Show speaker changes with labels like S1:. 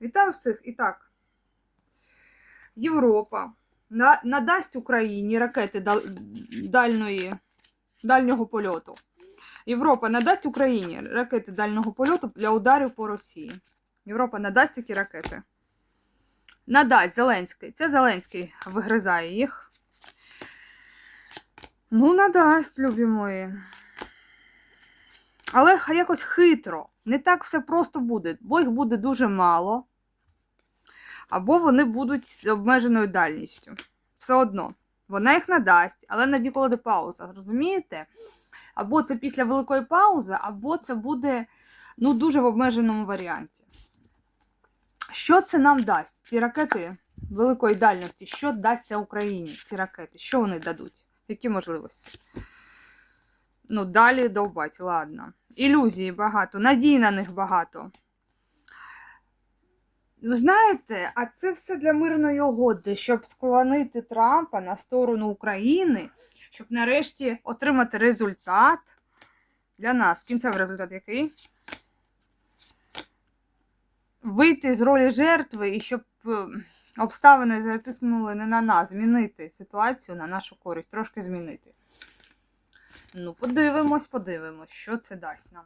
S1: Вітаю всіх. І так, Європа надасть Україні ракети дальної, дальнього польоту. Європа надасть Україні ракети дальнього польоту для ударів по Росії. Європа надасть такі ракети. Надасть Зеленський. Це Зеленський вигризає їх. Ну, надасть, любі мої. Але якось хитро. Не так все просто буде, бо їх буде дуже мало. Або вони будуть з обмеженою дальністю. Все одно. Вона їх надасть, але на коли буде пауза, розумієте? Або це після великої паузи, або це буде ну, дуже в обмеженому варіанті. Що це нам дасть? Ці ракети великої дальності, що дасться Україні? Ці ракети? Що вони дадуть? Які можливості? Ну, далі довбать, ладно. Ілюзії багато, надій на них багато. Ви знаєте, а це все для мирної угоди, щоб склонити Трампа на сторону України, щоб нарешті отримати результат для нас. Кінцевий результат який? Вийти з ролі жертви і щоб е, обставини затиснули не на нас, змінити ситуацію на нашу користь, трошки змінити. Ну, подивимось, подивимось, що це дасть нам.